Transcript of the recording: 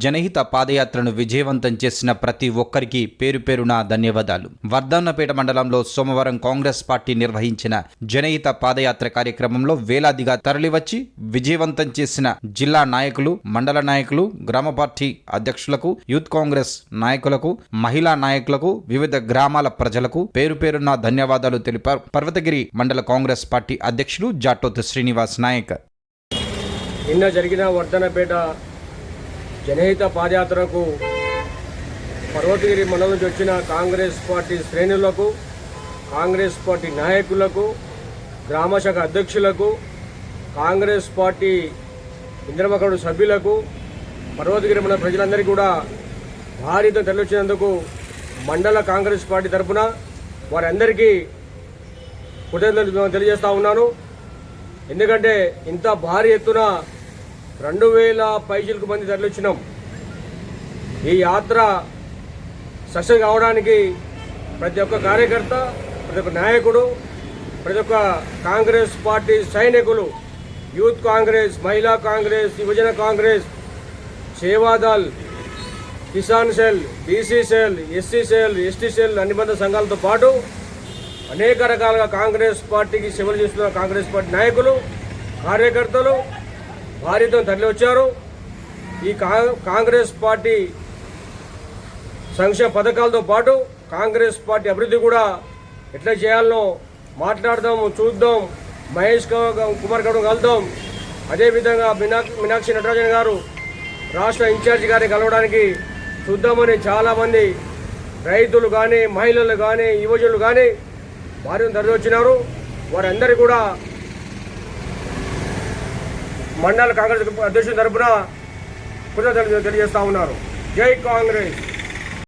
జనహిత పాదయాత్రను విజయవంతం చేసిన ప్రతి ఒక్కరికి పేరు పేరున ధన్యవాదాలు. వర్ధన్నపేట మండలంలో సోమవారం కాంగ్రెస్ పార్టీ నిర్వహించిన జనహిత పాదయాత్ర కార్యక్రమంలో వేలాదిగా తరలివచ్చి విజయవంతం చేసిన జిల్లా నాయకులు మండల నాయకులు గ్రామ పార్టీ అధ్యక్షులకు యూత్ కాంగ్రెస్ నాయకులకు మహిళా నాయకులకు వివిధ గ్రామాల ప్రజలకు పేరు పేరున ధన్యవాదాలు తెలిపారు. పర్వతగిరి మండల కాంగ్రెస్ పార్టీ అధ్యక్షులు జాటోత్ శ్రీనివాస్ నాయక్. నిన్న జరిగిన వర్ధనపేట జనహిత పాదయాత్రకు పర్వతగిరి మండలం నుంచి వచ్చిన కాంగ్రెస్ పార్టీ శ్రేణులకు కాంగ్రెస్ పార్టీ నాయకులకు గ్రామశాఖ అధ్యక్షులకు కాంగ్రెస్ పార్టీ ఇంద్రమకడు సభ్యులకు పర్వతగిరి మండల ప్రజలందరికీ కూడా భారీతో తరలించినందుకు మండల కాంగ్రెస్ పార్టీ తరఫున వారందరికీ కృతజ్ఞతలు తెలియజేస్తా ఉన్నాను. ఎందుకంటే ఇంత భారీ ఎత్తున రెండు వేల పైసలకు మంది తరలిచ్చినాం. ఈ యాత్ర సక్సెస్ కావడానికి ప్రతి ఒక్క కార్యకర్త ప్రతి ఒక్క నాయకుడు ప్రతి ఒక్క కాంగ్రెస్ పార్టీ సైనికులు యూత్ కాంగ్రెస్ మహిళా కాంగ్రెస్ యువజన Congress Sevadal Kisan cell BC cell SC cell ST cell అనుబంధ సంఘాలతో పాటు అనేక రకాలుగా కాంగ్రెస్ పార్టీకి సేవలు చేస్తున్న కాంగ్రెస్ పార్టీ నాయకులు కార్యకర్తలు భారీతో తరలి వచ్చారు. ఈ కా- కాంగ్రెస్ పార్టీ సంక్షేమ పథకాలతో పాటు కాంగ్రెస్ పార్టీ అభివృద్ధి కూడా ఎట్లా చేయాలనో మాట్లాడదాం చూద్దాం. మహేష్ గౌ- కుమార్ గౌడ్ కలుద్దాం. అదేవిధంగా మీనా మీనాక్షి నటరాజన్ గారు రాష్ట్ర ఇన్ఛార్జి గారిని కలవడానికి చూద్దామని చాలామంది రైతులు కానీ మహిళలు కానీ యువజనులు కానీ భార్యను తరలి వచ్చినారు. వారందరూ కూడా మండల కాంగ్రెస్ అధ్యక్షుల తరఫున కృతజ్ఞతలు తెలియజేస్తా ఉన్నారు. జై కాంగ్రెస్.